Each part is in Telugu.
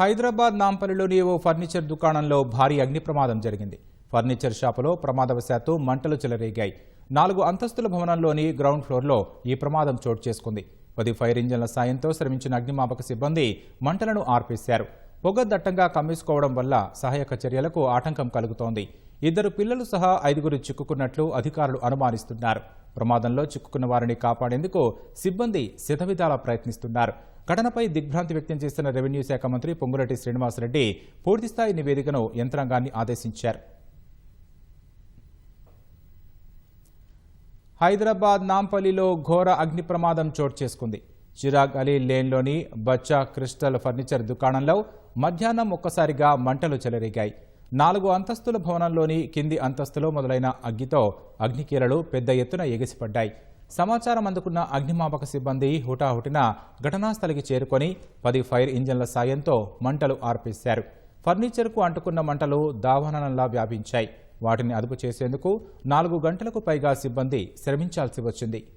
హైదరాబాద్ నాంపల్లిలోని ఓ ఫర్నిచర్ దుకాణంలో భారీ అగ్ని ప్రమాదం జరిగింది. ఫర్నిచర్ షాపులో ప్రమాదవశాత్తు మంటలు చెలరేగాయి. నాలుగు అంతస్తుల భవనంలోని గ్రౌండ్ ఫ్లోర్లో ఈ ప్రమాదం చోటు చేసుకుంది. పది ఫైర్ ఇంజన్ల సాయంతో శ్రమించిన అగ్నిమాపక సిబ్బంది మంటలను ఆర్పేశారు. పొగ దట్టంగా కమ్మేసుకోవడం వల్ల సహాయక చర్యలకు ఆటంకం కలుగుతోంది. ఇద్దరు పిల్లలు సహా ఐదుగురు చిక్కుకున్నట్లు అధికారులు అనుమానిస్తున్నారు. ప్రమాదంలో చిక్కుకున్న వారిని కాపాడేందుకు సిబ్బంది శతవిధాలా ప్రయత్నిస్తున్నారు. ఘటనపై దిగ్భ్రాంతి వ్యక్తం చేసిన రెవెన్యూ శాఖ మంత్రి పొంగులటి శ్రీనివాసరెడ్డి పూర్తిస్థాయి నివేదికను యంత్రాంగాన్ని ఆదేశించారు. హైదరాబాద్ నాంపల్లిలో ఘోర అగ్ని ప్రమాదం చోటు చేసుకుంది. చిరాగ్ అలీ లేన్లోని బచ్చా క్రిస్టల్ ఫర్నిచర్ దుకాణంలో మధ్యాహ్నం ఒక్కసారిగా మంటలు చెలరేగాయి. నాలుగు అంతస్తుల భవనంలోని కింది అంతస్తులో మొదలైన అగ్గితో అగ్నికీలలు పెద్ద ఎత్తున ఎగిసిపడ్డాయి. సమాచారం అందుకున్న అగ్నిమాపక సిబ్బంది హుటాహుటిన ఘటనాస్థలికి చేరుకొని పది ఫైర్ ఇంజన్ల సాయంతో మంటలు ఆర్పేశారు. ఫర్నిచర్కు అంటుకున్న మంటలు దావాననంలా వ్యాపించాయి. వాటిని అదుపు చేసేందుకు నాలుగు గంటలకు పైగా సిబ్బంది శ్రమించాల్సి వచ్చింది.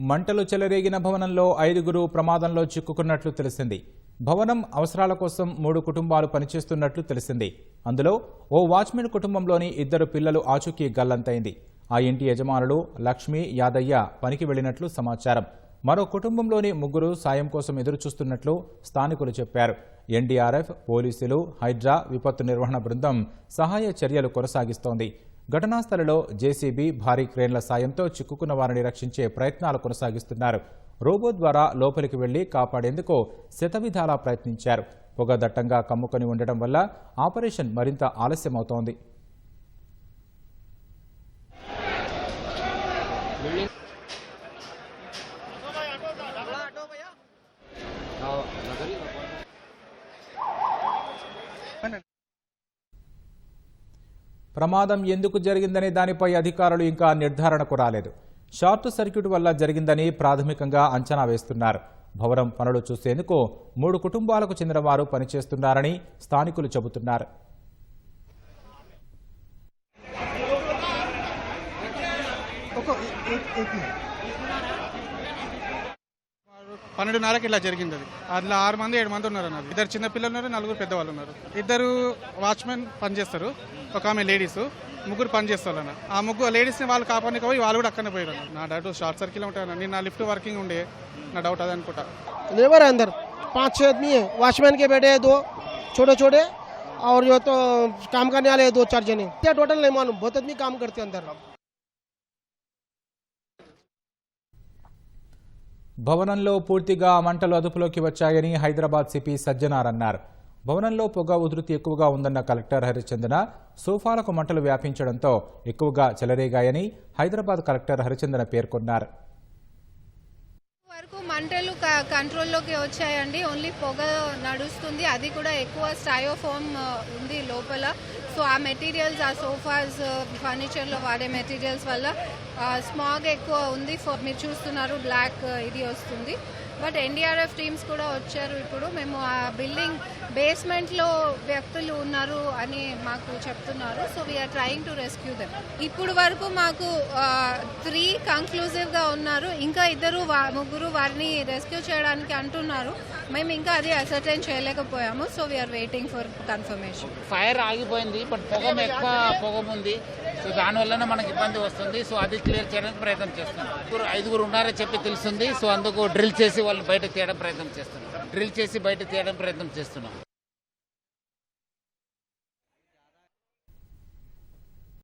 మంటలు చెలరేగిన భవనంలో ఐదుగురు ప్రమాదంలో చిక్కుకున్నట్లు తెలిసింది. భవనం అవసరాల కోసం మూడు కుటుంబాలు పనిచేస్తున్నట్లు తెలిసింది. అందులో ఓ వాచ్మెన్ కుటుంబంలోని ఇద్దరు పిల్లలు ఆచూకీ గల్లంతైంది. ఆ ఇంటి యజమానులు లక్ష్మి యాదయ్య పనికి వెళ్ళినట్లు సమాచారం. మరో కుటుంబంలోని ముగ్గురు సాయం కోసం ఎదురుచూస్తున్నట్లు స్థానికులు చెప్పారు. ఎన్డీఆర్ఎఫ్ పోలీసులు హైడ్రా విపత్తు నిర్వహణ బృందం సహాయ చర్యలు కొనసాగిస్తోంది. ఘటనా స్థలంలో జేసీబీ భారీ క్రేన్ల సాయంతో చిక్కుకున్న వారిని రక్షించే ప్రయత్నాలు కొనసాగిస్తున్నారు. రోబో ద్వారా లోపలికి వెళ్ళి కాపాడేందుకు శతవిధాలా ప్రయత్నించారు. పొగ దట్టంగా కమ్ముకొని ఉండటం వల్ల ఆపరేషన్ మరింత ఆలస్యమవుతోంది. ప్రమాదం ఎందుకు జరిగిందనే దానిపై అధికారులు ఇంకా నిర్ధారణకు రాలేదు. షార్ట్ సర్క్యూట్ వల్ల జరిగిందని ప్రాథమికంగా అంచనా వేస్తున్నారు. భవనం పనులు చూసేందుకు మూడు కుటుంబాలకు చెందిన వారు పనిచేస్తున్నారని స్థానికులు చెబుతున్నారు. పన్నెండున్నరకి ఇలా జరిగింది అది అందులో ఆరు మంది ఏడు మంది ఉన్నారు అన్నది ఇద్దరు చిన్న పిల్లలు ఉన్నారు నలుగురు పెద్దవాళ్ళు ఉన్నారు ఇద్దరు వాచ్మెన్ పనిచేస్తారు ఒక ఆమె లేడీస్ ముగ్గురు పని చేస్తారు అన్న ఆ ముగ్గురు లేడీస్ని వాళ్ళు కాపాడికి పోయి వాళ్ళు కూడా అక్కడనే పోయారు అన్న. నా డౌట్ షార్ట్ సర్కిల్ ఉంటాను నేను నా లిఫ్ట్ వర్కింగ్ ఉండే నా డౌట్ అది అనుకుంటా लेबर है अंदर पाँच छः आदमी है वॉचमैन के बेटे हैं दो छोटे छोटे और जो तो काम करने वाले हैं दो चार जने क्या टोटल नहीं मालूम बहुत आदमी काम करते हैं अंदर భవనంలో పూర్తిగా మంటలు అదుపులోకి వచ్చాయని హైదరాబాద్ సిపి సజ్జనార్ అన్నారు. భవనంలో పొగ ఉధృతి ఎక్కువగా ఉందన్న కలెక్టర్ హరిచందన సోఫాలకు మంటలు వ్యాపించడంతో ఎక్కువగా చెలరేగాయని హైదరాబాద్ కలెక్టర్ హరిచందన పేర్కొన్నారు. మంటలు కంట్రోల్లోకి వచ్చాయండి. ఓన్లీ పొగ నడుస్తుంది. అది కూడా ఎక్కువ స్టయోఫోమ్ ఉంది లోపల. సో ఆ మెటీరియల్స్ ఆ సోఫాస్ ఫర్నిచర్లో వాడే మెటీరియల్స్ వల్ల స్మాగ్ ఎక్కువ ఉంది. ఫర్ మీరు చూస్తున్నారు బ్లాక్ ఇది వస్తుంది. బట్ ఎన్డీఆర్ఎఫ్ టీమ్స్ కూడా వచ్చారు ఇప్పుడు. మేము ఆ బిల్డింగ్ బేస్మెంట్లో వ్యక్తులు ఉన్నారు అని మాకు చెప్తున్నారు. So we're trying to rescue them ఇప్పుడు వరకు మాకు త్రీ కంక్లూజివ్గా ఉన్నారు. ఇంకా ఇద్దరు ముగ్గురు వారిని రెస్క్యూ చేయడానికి అంటున్నారు. మేము ఇంకా అది ascertain చేయలేకపోయాము. So we're waiting for confirmation fire ఆగిపోయింది బట్ పొగ ఎక్కువ పొగ ఉంది సో దానివల్లనే మనకి ఇబ్బంది వస్తుంది. సో అది క్లియర్ చేయడానికి ప్రయత్నం చేస్తున్నాం. ఐదుగురు ఐదుగురు ఉన్నారని చెప్పి తెలుస్తుంది. సో అందుకు డ్రిల్ చేసి వాళ్ళు బయట తీయడం ప్రయత్నం చేస్తున్నాం. డ్రిల్ చేసి బయట తీయడం ప్రయత్నం చేస్తున్నాం.